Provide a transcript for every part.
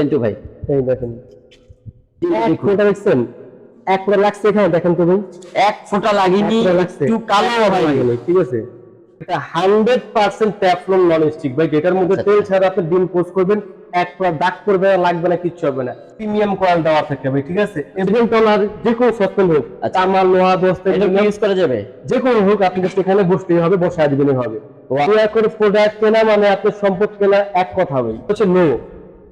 সেন্টু ভাই। এই দেখেন। এক ফোঁটা দেখছেন এক ফোঁটা লাগছে এখানে দেখেন তো ভাই। এক ফোঁটা লাগেনি। একটু কালো হয়ে ঠিক আছে? এটা ভাই যেটার মধ্যে আচ্ছা, তেল ছাড়া আপনি ডিম পোস্ট করবেন এক ফোঁটা দাগ করবে না লাগবে না কিচ্ছু হবে না। প্রিমিয়াম কয়েল দেওয়া থাকে ভাই ঠিক আছে? এবং টলার যে কোনো হোক আচ্ছা। লোহা দোস্ত এটা ইউজ করা যাবে? যে কোনো হোক আপনি just এখানে বসতেই হবে বসায় দিবেনই হবে। করে প্রোডাক্ট কেনা মানে আপনার সম্পদ কেনা এক কথা এটা হচ্ছে লো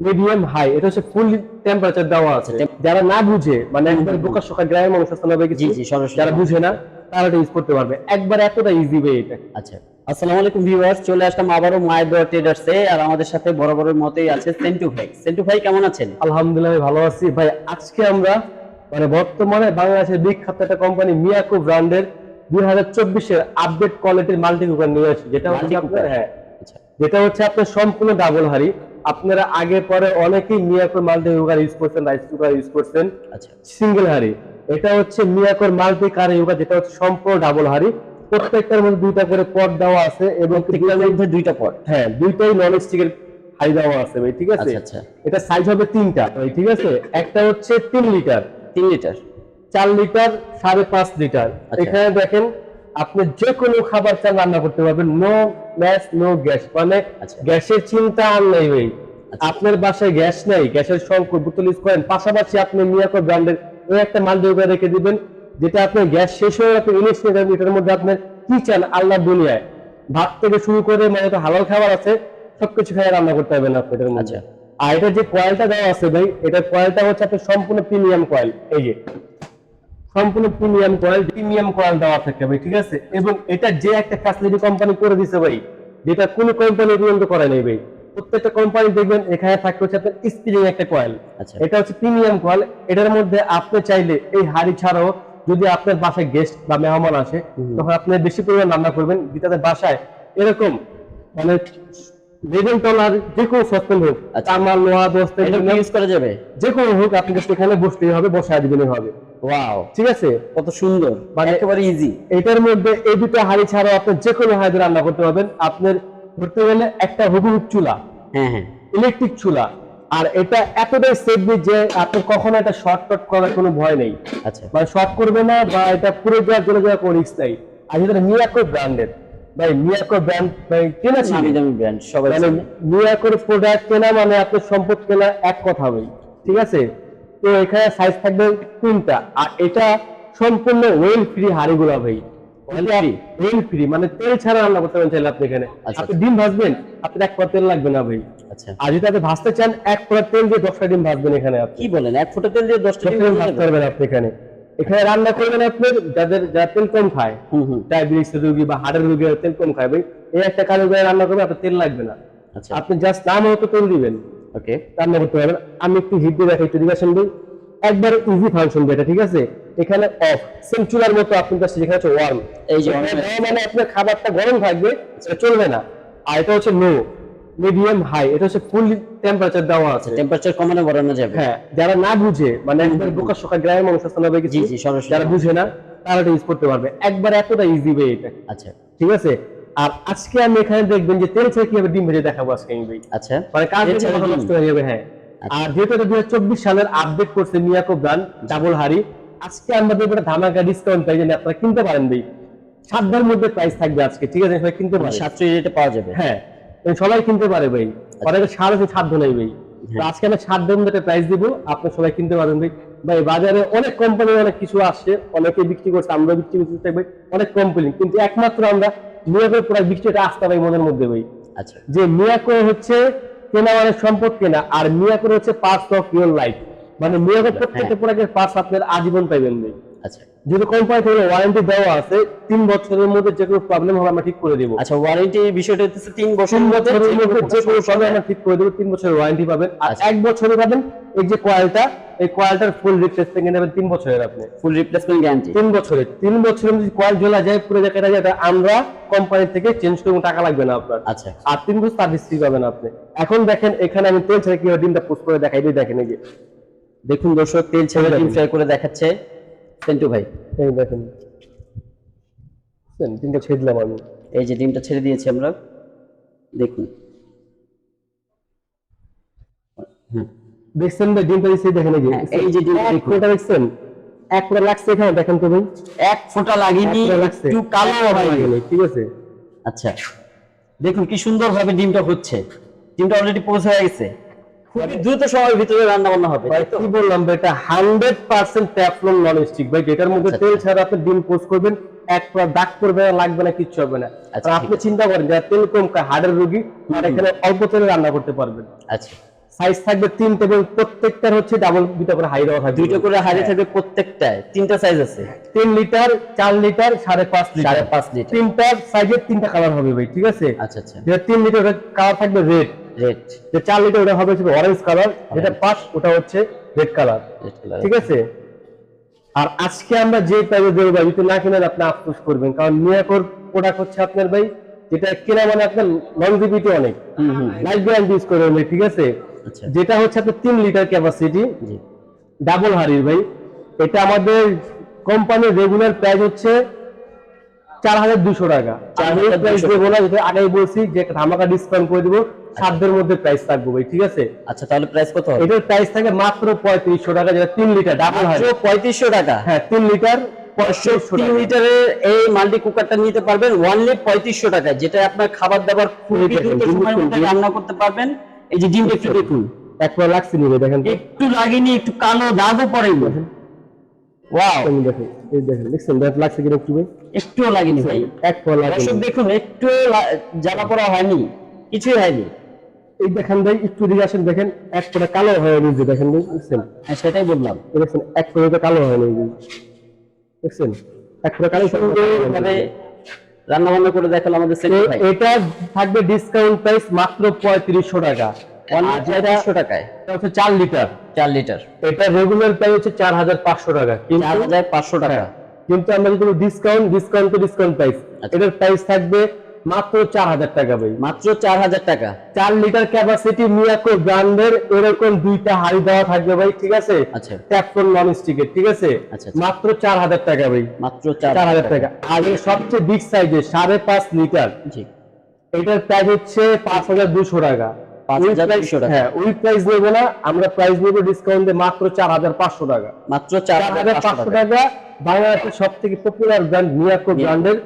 মিডিয়াম হাই এটা হচ্ছে ফুল টেম্পারেচার দেওয়া আছে। যারা না বুঝে মানে একবার বোকা শোকা গ্রামের মানুষ ভাই কিছু, জি, জি, সরাসরি। যারা বুঝে না তারা এটা ইউজ করতে পারবে। একবার এতটা ইজি ভাই এটা। আচ্ছা আসসালামু আলাইকুম ভিউয়ার্স চলে আসলাম আবারও মায়ের দোয়া ট্রেডার্সে আর আমাদের সাথে বরাবরের মতোই আছে সেন্টু ভাই। সেন্টু ভাই কেমন আছেন? আলহামদুলিল্লাহ আমি ভালো আছি। ভাই আজকে আমরা মানে বর্তমানে বাংলাদেশের বিখ্যাত একটা কোম্পানি মিয়াকো ব্র্যান্ডের দুই হাজার চব্বিশের আপডেট কোয়ালিটির মাল্টি কুকার নিয়ে আসি। যেটা হচ্ছে আপনার হ্যাঁ আচ্ছা যেটা হচ্ছে আপনার সম্পূর্ণ ডাবল হাড়ি। আপনারা আগে পরে অনেকেই মিয়াকোর মাল্টি কুকার ইউজ করছেন রাইস কুকার ইউজ করছেন। আচ্ছা। সিঙ্গেল হাড়ি। এটা হচ্ছে মিয়াকোর মাল্টি কার কুকার যেটা হচ্ছে সম্পূর্ণ ডাবল হাড়ি। প্রত্যেকটার মধ্যে দুইটা করে পট দেওয়া আছে এবং প্রত্যেকটার মধ্যে দুইটা পট হ্যাঁ দুইটাই নন স্টিকের হাড়ি দেওয়া আছে ভাই ঠিক আছে? আচ্ছা আচ্ছা। এটা সাইজ হবে তিনটা ভাই ঠিক আছে? একটা হচ্ছে তিন লিটার তিন লিটার চার লিটার সাড়ে পাঁচ লিটার। এখানে দেখেন আপনি যে কোনো খাবার চান রান্না করতে পারবেন। নো ম্যাস নো গ্যাস মানে আচ্ছা। গ্যাসের চিন্তা আর নেই ভাই আচ্ছা। আপনার বাসায় গ্যাস নেই গ্যাসের সংকট বোতল ইউজ করেন পাশাপাশি আপনি মিয়াকো ব্র্যান্ডের ওই একটা মাল যোগ রেখে দিবেন যেটা আপনার গ্যাস শেষ হয়ে আপনি ইলিশ নিয়ে যাবেন এটার মধ্যে আপনার কি চান আল্লাহ দুনিয়ায় ভাত থেকে শুরু করে মানে তো হালাল খাবার আছে সবকিছু খেয়ে রান্না করতে পারবেন আপনি এটার মধ্যে আচ্ছা। আর এটা যে কয়েলটা দেওয়া আছে ভাই এটার কয়েলটা হচ্ছে আপনার সম্পূর্ণ প্রিমিয়াম কয়েল এই যে সম্পূর্ণ প্রিমিয়াম কয়েল প্রিমিয়াম কয়েল দেওয়া থাকে ভাই ঠিক আছে? এবং এটা যে একটা ফ্যাসিলিটি কোম্পানি করে দিছে ভাই যেটা কোনো কোম্পানি পর্যন্ত করে নাই ভাই। প্রত্যেকটা কোম্পানি দেখবেন এখানে থাকতে হচ্ছে আপনার স্প্রিং একটা কয়েল। আচ্ছা। এটা হচ্ছে প্রিমিয়াম কয়েল। এটার মধ্যে আপনি চাইলে এই হাড়ি ছাড়াও যদি আপনার বাসায় গেস্ট বা মেহমান আসে তখন আপনি বেশি পরিমাণ রান্না করবেন। যেটাতে বাসায় এরকম মানে লেভেল টলার যে কোনো সসপেন হোক আচ্ছা। লোহা দোস্ত ইউজ করা যাবে? যে কোনো হোক আপনি just এখানে বসতেই হবে বসায় দিবেনই হবে। ওয়াও ঠিক আছে? কত সুন্দর। মানে- একেবারে ইজি এটার মধ্যে এই দুটো হাড়ি ছাড়াও আপনি যে কোনো হাড়ি রান্না করতে পারবেন। আপনার ধরতে গেলে একটা হুবহুব চুলা হ্যাঁ হ্যাঁ। ইলেকট্রিক চুলা। আর এটা এতটাই সেফলি যে আপনি কখনো এটা শর্টকাট করার কোনো ভয় নেই। আচ্ছা। মানে শর্ট করবে না বা এটা পুরো দেওয়ার জন্য কোনো রিস্ক নাই। আর যেটা মিয়াকো ব্র্যান্ডের ভাই মিয়াকো ব্র্যান্ড ভাই কেনা নামি দামি ব্র্যান্ড সবাই মানে মিয়াকোর প্রোডাক্ট কেনা মানে আপনার সম্পদ কেনা এক কথা ভাই ঠিক আছে? তো এখানে সাইজ থাকবে তিনটা আর এটা সম্পূর্ণ ওয়েল ফ্রি হাড়িগুলা ভাই। ওয়েল ফ্রি মানে তেল ছাড়া রান্না করতে পারেন চাইলে আপনি এখানে। আচ্ছা, আপনি ডিম ভাজবেন আপনার এক পর তেল লাগবে না ভাই। আচ্ছা। আর যদি আপনি ভাজতে চান এক পর তেল দিয়ে দশটা ডিম ভাজবেন এখানে আপনি। কি বলেন? এক ফোঁটা তেল দিয়ে দশটা ডিম ভাজতে পারবেন আপনি এখানে। এখানে রান্না করবেন আপনার যাদের যারা তেল কম খায় ডায়াবেটিস রোগী বা হার্টের রোগী তেল কম খায় ভাই এই একটা কালো গায়ে রান্না করবে আপনার তেল লাগবে না। আচ্ছা। আপনি জাস্ট নাম মতো তেল দিবেন। ওকে। রান্না করতে পারবেন। আমি একটু হিট দিয়ে দেখাই একটু দিবাসন দিই। একবার ইজি ফাংশন এটা ঠিক আছে? এখানে অফ সেম চুলার মতো আপনি কাছে যেখানে হচ্ছে ওয়ার্ম এই যে মানে আপনার খাবারটা গরম থাকবে সেটা চলবে না। আর এটা হচ্ছে লো মিডিয়াম হাই এটা হচ্ছে ফুল টেম্পারেচার দেওয়া আছে। টেম্পারেচার কমানো বাড়ানো যাবে। হ্যাঁ যারা না বুঝে মানে একবার বোকা শোকা গ্রামের মানুষ আছে না জি, জি, সরাসরি। যারা বুঝে না তারা এটা ইউজ করতে পারবে। একবার এতটা ইজি ভাই এটা। আচ্ছা। ঠিক আছে? আর আজকে আমি এখানে দেখবেন যে তেল ছাড়া কীভাবে ডিম ভেজে দেখাবো আজকে আমি ভাই। আচ্ছা। মানে কাজ নষ্ট হয়ে যাবে হ্যাঁ। আচ্ছা। আর যেহেতু এটা দুই চব্বিশ সালের আপডেট করছে মিয়াকো ব্র্যান্ড ডাবল হাড়ি আজকে আমাদের উপরে ধামাকা ডিসকাউন্ট পাই যেন আপনারা কিনতে পারেন ভাই। সাতটার মধ্যে প্রাইস থাকবে আজকে ঠিক আছে? কিনতে পারে সাতশো রেটে পাওয়া যাবে। হ্যাঁ। সবাই কিনতে পারে ভাই। অনেকে সাড়ে সাধ্য নেই ভাই। হ্যাঁ। আজকে আমি সাত দিন একটা প্রাইস দিব আপনি সবাই কিনতে পারবেন ভাই। ভাই বাজারে অনেক কোম্পানি অনেক কিছু আসছে অনেকে বিক্রি করছে আমরা বিক্রি করছি ভাই অনেক কোম্পানি কিন্তু একমাত্র আমরা মিয়াকোর প্রোডাক্ট বিক্রিটা আসতে পারি মনের মধ্যে ভাই। আচ্ছা। যে মিয়াকো হচ্ছে কেনা মানে সম্পদ কেনা আর মিয়াকোর হচ্ছে পার্টস অফ ইউর লাইফ মানে মিয়াকোর প্রত্যেকটা প্রোডাক্টের পার্টস আপনার আজীবন পাইবেন ভাই। আচ্ছা। যদি কোম্পানি থেকে ওয়ারেন্টি দেওয়া আছে তিন বছরের মধ্যে যে কোনো প্রবলেম হবে আমরা ঠিক করে দেবো। আচ্ছা ওয়ারেন্টি বিষয়টা হচ্ছে তিন বছর বছরের মধ্যে যে কোনো প্রবলেম আমরা ঠিক করে দেবো তিন বছরের ওয়ারেন্টি পাবেন। আর আচ্ছা। এক বছরে পাবেন এই যে কয়েলটা এই কয়েলটার ফুল রিপ্লেসমেন্ট নেবেন তিন বছরের আপনি। ফুল রিপ্লেসমেন্ট গ্যারান্টি তিন বছরে তিন বছরের মধ্যে যদি কয়েল জ্বলা যায় পুরো জায়গাটা যায় আমরা কোম্পানি থেকে চেঞ্জ করব টাকা লাগবে না আপনার। আচ্ছা। আর তিন বছর সার্ভিস ফ্রি পাবেন আপনি। এখন দেখেন এখানে আমি তেল ছেড়ে কীভাবে ডিমটা পোস্ট করে দেখাই দিই দেখেন এই যে। দেখুন দর্শক তেল ছেড়ে ডিম ফ্রাই করে দেখাচ্ছে। সেন্টু ভাই। এই দেখেন? ডিমটা ছেড়ে দিলাম আমি। এই যে ডিমটা ছেড়ে দিয়েছি আমরা দেখুন। দেখছেন ভাই ডিমটা দিচ্ছে দেখেন এই যে। হ্যাঁ, এই যে ডিমটা দেখছেন? এক ফোঁটা লাগছে এখানে দেখেন তো ভাই। এক ফোঁটা লাগেনি এক একটু কালো হয়নি ঠিক আছে। আচ্ছা দেখুন কি সুন্দর ভাবে ডিমটা হচ্ছে। ডিমটা অলরেডি পৌঁছে গেছে। খুবই দ্রুত সময়ের ভিতরে রান্না বান্না হবে ভাই কি বললাম ভাই এটা হান্ড্রেড পার্সেন্ট ট্যাফলন নন ভাই যেটার মধ্যে আচ্ছা, তেল ছাড়া আপনি ডিম পোস্ট করবেন এক পর দাগ করবে না লাগবে না কিচ্ছু হবে না। আচ্ছা, আর আপনি চিন্তা করেন যারা তেল কম খায় হার্টের রোগী আর এখানে অল্প তেলে রান্না করতে পারবেন। আচ্ছা। সাইজ থাকবে তিনটে এবং প্রত্যেকটার হচ্ছে ডাবল দুটো করে হাই দেওয়া থাকবে। দুইটা করে হাড়ি থাকবে প্রত্যেকটায় তিনটা সাইজ আছে। তিন লিটার চার লিটার সাড়ে পাঁচ লিটার। সাড়ে পাঁচ লিটার। তিনটার সাইজের তিনটা কালার হবে ভাই ঠিক আছে? আচ্ছা আচ্ছা। তিন লিটার কালার থাকবে রেড রেড যে চার লিটার ওটা হবে শুধু অরেঞ্জ কালার যেটা পাঁচ ওটা হচ্ছে রেড কালার ঠিক আছে? আর আজকে আমরা যে প্রাইজে দেবো ভাই যদি না কিনেন আপনি আফসোস করবেন কারণ মিয়াকোর প্রোডাক্ট হচ্ছে আপনার ভাই যেটা কেনা মানে আপনার লংজিভিটি অনেক। লাইফ গ্যারান্টি ইউজ করবেন ভাই ঠিক আছে? আচ্ছা। যেটা হচ্ছে আপনার তিন লিটার ক্যাপাসিটি ডাবল হারির ভাই এটা আমাদের কোম্পানির রেগুলার প্রাইস হচ্ছে চার হাজার দুশো টাকা। প্রাইস দেবো না যেটা আগেই বলছি যে ধামাকা ডিসকাউন্ট করে দিব সাধ্যের মধ্যে প্রাইস থাকব ভাই ঠিক আছে? আচ্ছা তাহলে প্রাইস কত এটার প্রাইস থাকে মাত্র পঁয়ত্রিশশো টাকা যেটা তিন লিটার ডাবল হাড়ি পঁয়ত্রিশশো টাকা? হ্যাঁ তিন লিটার তিন লিটারের এই মাল্টি কুকারটা নিতে পারবেন ওয়ানলি পঁয়ত্রিশশো টাকা যেটা আপনার খাবার দাবার খুবই এই ডিম ডিম। রান্না করতে পারবেন। এই যে ডিমটা একটু দেখুন এক পর লাগছে নিবে দেখেন একটু লাগেনি একটু কালো দাগও পড়েনি ওয়াও এই দেখেন এই দেখেন দেখছেন? দেখ লাগছে কিনা একটু ভাই? লাগেনি ভাই। এক পর লাগে দর্শক দেখুন একটু জ্বালা পড়া হয়নি কিছুই হয়নি। এই দেখেন ভাই একটু দিকে আসেন দেখেন এক পরে কালো হয়ে নিয়েছে দেখেন দেখছেন? হ্যাঁ সেটাই বললাম। দেখছেন এক তো কালো হয়ে দেখছেন? এক কালো রান্না বান্না করে দেখাল আমাদের এটা থাকবে ডিসকাউন্ট প্রাইস মাত্র পঁয়ত্রিশশো টাকা। আর টাকায়। হচ্ছে চার লিটার চার লিটার এটা রেগুলার প্রাইস হচ্ছে চার হাজার পাঁচশো টাকা। চার হাজার পাঁচশো টাকা। কিন্তু আমরা যদি ডিসকাউন্ট ডিসকাউন্ট তো ডিসকাউন্ট প্রাইস। এটার প্রাইস থাকবে মাত্র চার হাজার টাকা ভাই। মাত্র চার হাজার টাকা। চার লিটার ক্যাপাসিটি মিয়াকো ব্র্যান্ডের এরকম দুইটা হাড়ি দেওয়া থাকবে ভাই ঠিক আছে? আচ্ছা। ট্যাপটন নন স্টিকের ঠিক আছে? আচ্ছা, আচ্ছা। মাত্র চার হাজার টাকা ভাই। মাত্র চার হাজার টাকা। আর এর সবচেয়ে বিগ সাইজের সাড়ে পাঁচ লিটার এটার প্রাইস হচ্ছে পাঁচ হাজার দুশো টাকা। হ্যাঁ ওই প্রাইস নেব না আমরা প্রাইস নেব ডিসকাউন্ট দিয়ে মাত্র চার হাজার পাঁচশো টাকা। মাত্র চার চার হাজার হাজার পাঁচশো পাঁচশো টাকা টাকা বাংলাদেশের সব থেকে পপুলার ব্র্যান্ড মিয়াকো ব্র্যান্ডের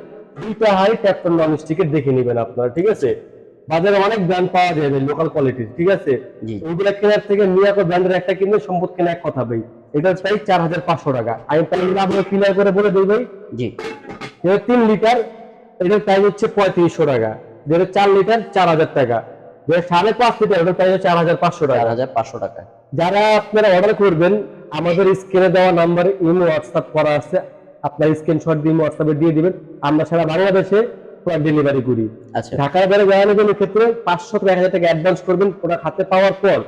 দুইটা হাই ট্যাপটন নন স্টিকের দেখে নেবেন আপনারা ঠিক আছে? বাজারে অনেক ব্র্যান্ড পাওয়া যায় লোকাল কোয়ালিটির ঠিক আছে? ওইগুলা কেনার থেকে মিয়াকো ব্র্যান্ডের একটা কিনলে সম্পদ কেনা এক কথা ভাই। এটার প্রাইস চার হাজার পাঁচশো টাকা। আমি প্রাইস আপনাকে ক্লিয়ার করে বলে দিই ভাই। জি। তিন লিটার এটার প্রাইস হচ্ছে পঁয়ত্রিশশো টাকা। যেটা চার লিটার চার হাজার টাকা। সাড়ে পাঁচ লিটার ওটার প্রাইস হচ্ছে চার হাজার পাঁচশো চার টাকা হাজার পাঁচশো টাকা। যারা আপনারা অর্ডার করবেন আমাদের স্ক্রিনে দেওয়া নাম্বারে ইমো হোয়াটসঅ্যাপ করা আছে। আপনার স্ক্রিনশট দিয়ে হোয়াটসঅ্যাপে দিয়ে দিবেন। আমরা সারা বাংলাদেশে ডেলিভারি করি। আচ্ছা। ঢাকার বাইরে যাওয়া নেবেন ক্ষেত্রে পাঁচশো থেকে এক হাজার টাকা অ্যাডভান্স করবেন প্রোডাক্ট হাতে পাওয়ার পর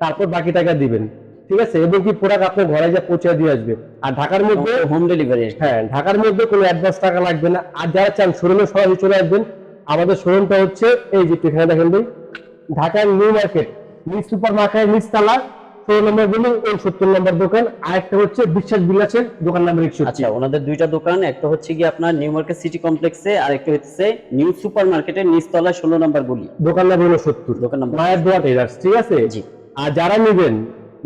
তারপর বাকি টাকা দিবেন। ঠিক আছে? এবং কি প্রোডাক্ট আপনার ঘরে যা পৌঁছে দিয়ে আসবে। আর ঢাকার মধ্যে হোম ডেলিভারি হ্যাঁ ঢাকার মধ্যে কোনো অ্যাডভান্স টাকা লাগবে না। আর যারা চান শোরুমে সরাসরি চলে আসবেন। আমাদের শোরুমটা হচ্ছে এই যে এখানে দেখেন ভাই। ঢাকার new market new super market নিচতলা ষোলো নম্বর বিল্ডিং এই সত্তর নম্বর দোকান। আর একটা হচ্ছে বিশ্বাস বিলাসের দোকান নাম্বার একশো আচ্ছা ওনাদের দুইটা দোকান একটা হচ্ছে কি আপনার নিউ মার্কেট সিটি কমপ্লেক্সে আর একটা হচ্ছে নিউ সুপার মার্কেটের নিচতলায় ষোলো নম্বর গলি। দোকান নাম্বার হলো সত্তর। দোকান নাম্বার মায়ের দোয়া টেলার্স ঠিক আছে? জি। আর যারা নেবেন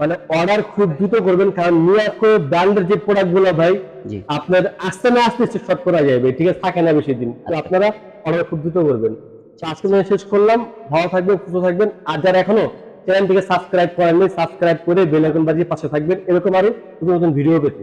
মানে অর্ডার খুব দ্রুত করবেন কারণ মিয়াকো ব্র্যান্ডের যে প্রোডাক্টগুলো ভাই আপনার আসতে না আসতে শর্ট করা যাবে ঠিক আছে? থাকে না বেশি দিন। তো আপনারা অর্ডার খুব দ্রুত করবেন। আজকে শেষ করলাম। ভালো থাকবেন, সুস্থ থাকবেন। আর যারা এখনও চ্যানেলটিকে সাবস্ক্রাইব করেননি সাবস্ক্রাইব করে বেল আইকন বাজিয়ে পাশে থাকবেন। এরকম আরও নতুন নতুন ভিডিও পেতে।